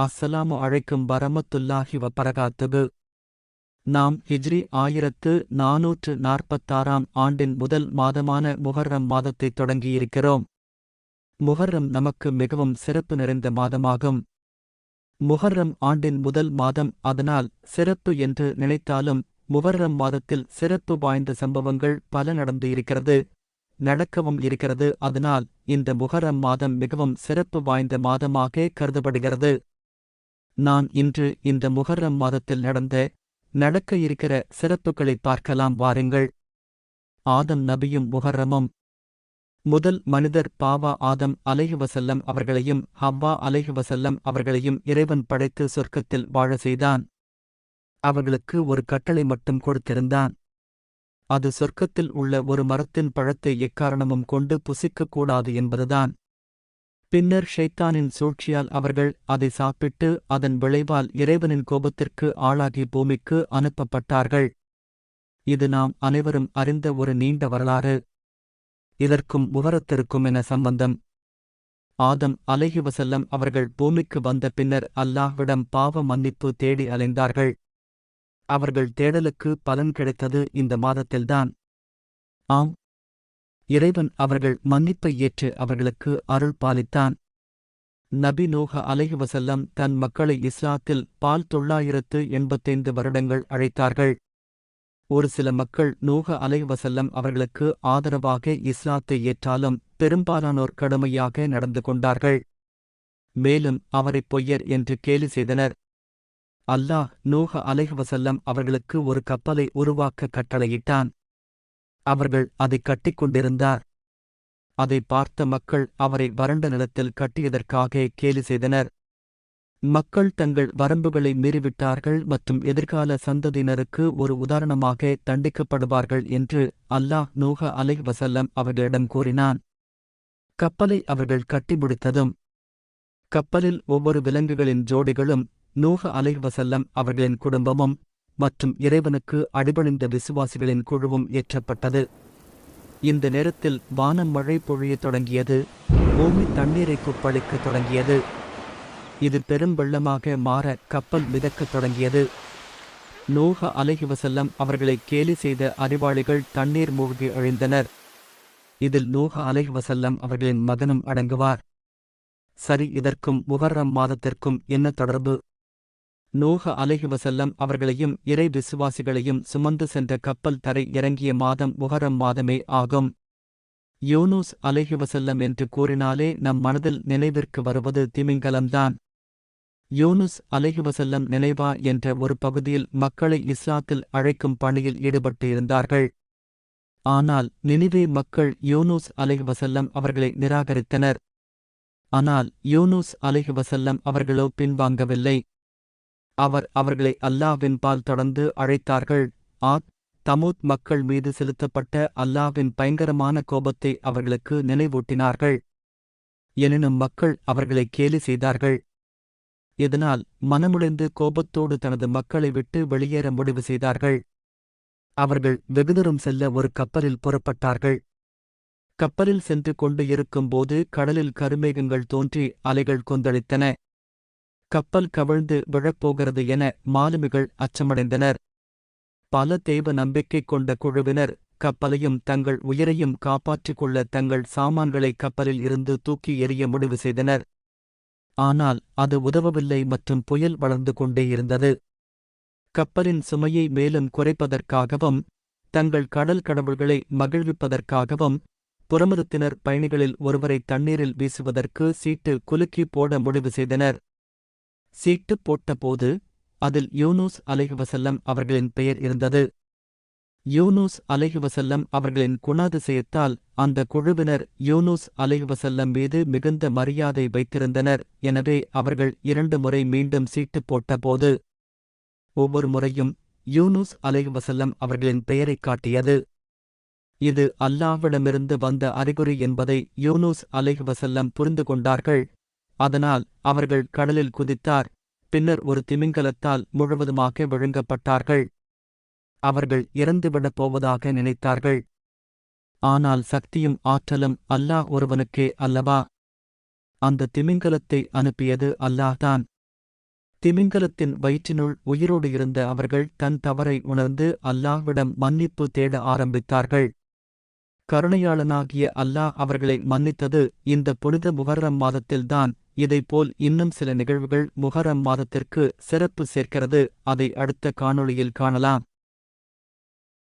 அஸ்ஸலாமு அழைக்கும் வரமத்துல்லாஹி வபரகாத்துபு நாம் ஹிஜ்ரி ஆயிரத்து நாநூற்று நாற்பத்தாறாம் ஆண்டின் முதல் மாதமான முஹர்ரம் மாதத்தைத் தொடங்கியிருக்கிறோம். முஹர்ரம் நமக்கு மிகவும் சிறப்பு நிறைந்த மாதமாகும். முஹர்ரம் ஆண்டின் முதல் மாதம் அதனால் சிறப்பு என்று நினைத்தாலும் முஹர்ரம் மாதத்தில் சிறப்பு வாய்ந்த சம்பவங்கள் பல நடந்து இருக்கிறது நடக்கவும் இருக்கிறது. அதனால் இந்த முஹரம் மாதம் மிகவும் சிறப்பு வாய்ந்த மாதமாக கருதப்படுகிறது. நான் இன்று இந்த முகர்ரம் மாதத்தில் நடந்த நடக்க இருக்கிற சிறப்புகளை பார்க்கலாம் வாருங்கள். ஆதம் நபியும் முகர்ரமும் முதல் மனிதர் பாவா ஆதம் அலைஹுவசல்லம் அவர்களையும் ஹவ்வா அலைஹுவசல்லம் அவர்களையும் இறைவன் படைத்து சொர்க்கத்தில் வாழ செய்தான். அவர்களுக்கு ஒரு கட்டளை மட்டும் கொடுத்திருந்தான். அது சொர்க்கத்தில் உள்ள ஒரு மரத்தின் பழத்தை எக்காரணமும் கொண்டு புசிக்கக்கூடாது என்பதுதான். பின்னர் ஷைத்தானின் சூழ்ச்சியால் அவர்கள் அதை சாப்பிட்டு அதன் விளைவால் இறைவனின் கோபத்திற்கு ஆளாகி பூமிக்கு அனுப்பப்பட்டார்கள். இது நாம் அனைவரும் அறிந்த ஒரு நீண்ட வரலாறு. இதற்கும் உவரத்திற்கும் என சம்பந்தம்? ஆதம் அலைஹி வசல்லம் அவர்கள் பூமிக்கு வந்த பின்னர் அல்லாஹ்விடம் பாவ மன்னிப்பு தேடி அலைந்தார்கள். அவர்கள் தேடலுக்கு பலன் கிடைத்தது இந்த மாதத்தில்தான். ஆம் இறைவன் அவர்கள் மன்னிப்பை ஏற்று அவர்களுக்கு அருள் பாலித்தான். நபி நோக அலைஹுவசல்லம் தன் மக்களை இஸ்லாத்தில் பால் தொள்ளாயிரத்து எண்பத்தைந்து வருடங்கள் அழைத்தார்கள். ஒரு சில மக்கள் நூக அலைவசல்லம் அவர்களுக்கு ஆதரவாக இஸ்லாத்தை ஏற்றாலும் பெரும்பாலானோர் கடுமையாக நடந்து கொண்டார்கள். மேலும் அவரை பொய்யர் என்று கேலி செய்தனர். அல்லாஹ் நூக அலைஹுவசல்லம் அவர்களுக்கு ஒரு கப்பலை உருவாக்க கட்டளையிட்டான். அவர்கள் அதை கட்டிக்கொண்டிருந்தார். அதை பார்த்த மக்கள் அவரை வறண்ட நிலத்தில் கட்டியதற்காக கேலி செய்தனர். மக்கள் தங்கள் வரம்புகளை மீறிவிட்டார்கள் மற்றும் எதிர்கால சந்ததியினருக்கு ஒரு உதாரணமாக தண்டிக்கப்படுவார்கள் என்று அல்லாஹ் நூஹ அலை வசல்லம் அவர்களிடம் கூறினான். கப்பலை அவர்கள் கட்டி முடித்ததும் கப்பலில் ஒவ்வொரு விலங்குகளின் ஜோடிகளும் நூஹ அலை வசல்லம் அவர்களின் குடும்பமும் மற்றும் இறைவனுக்கு அடிபணிந்த விசுவாசிகளின் குழுவும் ஏற்றப்பட்டது. இந்த நேரத்தில் வானம் மழை பொழியத் தொடங்கியது. பூமி தண்ணீரை குப்பளிக்கத் தொடங்கியது. இது பெரும் வெள்ளமாக மாற கப்பல் மிதக்கத் தொடங்கியது. நோக அலைஹி வசல்லம் அவர்களை கேலி செய்த அறிவாளிகள் தண்ணீர் மூழ்கி அழிந்தனர். இதில் நூஹ அலைஹி வசல்லம் அவர்களின் மகனும் அடங்குவார். சரி இதற்கும் முகர்ரம் மாதத்திற்கும் என்ன தொடர்பு? நூக அலைகுவசல்லம் அவர்களையும் இறை விசுவாசிகளையும் சுமந்து சென்ற கப்பல் தரை இறங்கிய மாதம் முகரம் மாதமே ஆகும். யூனூஸ் அலைஹுவசல்லம் என்று கூறினாலே நம் மனதில் நினைவிற்கு வருவது திமிங்கலம்தான். யோனுஸ் அலைகுவசல்லம் நினைவா என்ற ஒரு பகுதியில் மக்களை இஸ்லாத்தில் அழைக்கும் பணியில் ஈடுபட்டு இருந்தார்கள் ஆனால் நினைவே மக்கள் யூனூஸ் அலைஹுவசல்லம் அவர்களை நிராகரித்தனர். ஆனால் யூனூஸ் அலைகுவசல்லம் அவர்களோ பின்வாங்கவில்லை. அவர் அவர்களை அல்லாவின்பால் தொடர்ந்து அழைத்தார்கள். ஆத் தமூத் மக்கள் மீது செலுத்தப்பட்ட அல்லாவின் பயங்கரமான கோபத்தை அவர்களுக்கு நினைவூட்டினார்கள். எனினும் மக்கள் அவர்களை கேலி செய்தார்கள். இதனால் மனமுடைந்து கோபத்தோடு தனது மக்களை விட்டு வெளியேற முடிவு செய்தார்கள். அவர்கள் வெகுதூரம் செல்ல ஒரு கப்பலில் புறப்பட்டார்கள். கப்பலில் சென்று கொண்டு இருக்கும்போது கடலில் கருமேகங்கள் தோன்றி அலைகள் கொந்தளித்தன. கப்பல் கவிழ்ந்து விழப்போகிறது என மாலுமிகள் அச்சமடைந்தனர். பல தெய்வ நம்பிக்கை கொண்ட குழுவினர் கப்பலையும் தங்கள் உயிரையும் காப்பாற்றிக் கொள்ள தங்கள் சாமான்களை கப்பலில் இருந்து தூக்கி எறிய முடிவு செய்தனர். ஆனால் அது உதவவில்லை மற்றும் புயல் வளர்ந்து கொண்டே இருந்தது. கப்பலின் சுமையை மேலும் குறைப்பதற்காகவும் தங்கள் கடல் கடவுள்களை மகிழ்விப்பதற்காகவும் புறமதத்தினர் பயணிகளில் ஒருவரை தண்ணீரில் வீசுவதற்கு சீட்டு குலுக்கி போட முடிவு செய்தனர். சீட்டு போட்டபோது அதில் யூனூஸ் அலைஹுவசல்லம் அவர்களின் பெயர் இருந்தது. யூனூஸ் அலைஹுவசல்லம் அவர்களின் குணாதிசயத்தால் அந்த குழுவினர் யூனூஸ் அலைஹுவசல்லம் மீது மிகுந்த மரியாதை வைத்திருந்தனர். எனவே அவர்கள் இரண்டு முறை மீண்டும் சீட்டு போட்டபோது ஒவ்வொரு முறையும் யூனூஸ் அலைஹுவசல்லம் அவர்களின் பெயரைக் காட்டியது. இது அல்லாவிடமிருந்து வந்த அறிகுறி என்பதை யூனூஸ் அலைஹுவசல்லம் புரிந்து கொண்டார்கள். அதனால் அவர்கள் கடலில் குதித்தார். பின்னர் ஒரு திமிங்கலத்தால் முழுவதுமாக விழுங்கப்பட்டார்கள். அவர்கள் இறந்துவிடப் போவதாக நினைத்தார்கள். ஆனால் சக்தியும் ஆற்றலும் அல்லாஹ் ஒருவனுக்கே அல்லவா? அந்த திமிங்கலத்தை அனுப்பியது அல்லாஹ்தான். திமிங்கலத்தின் வயிற்றினுள் உயிரோடு இருந்த அவர்கள் தன் தவறை உணர்ந்து அல்லாஹ்விடம் மன்னிப்பு தேட ஆரம்பித்தார்கள். கருணையாளனாகிய அல்லாஹ் அவர்களை மன்னித்தது இந்த புனித முகர்ரம் மாதத்தில்தான் இதைப்போல் இன்னும் சில நிகழ்வுகள் முகரம் மாதத்திற்கு சிறப்பு சேர்க்கிறது. அதை அடுத்த காணொளியில் காணலாம்.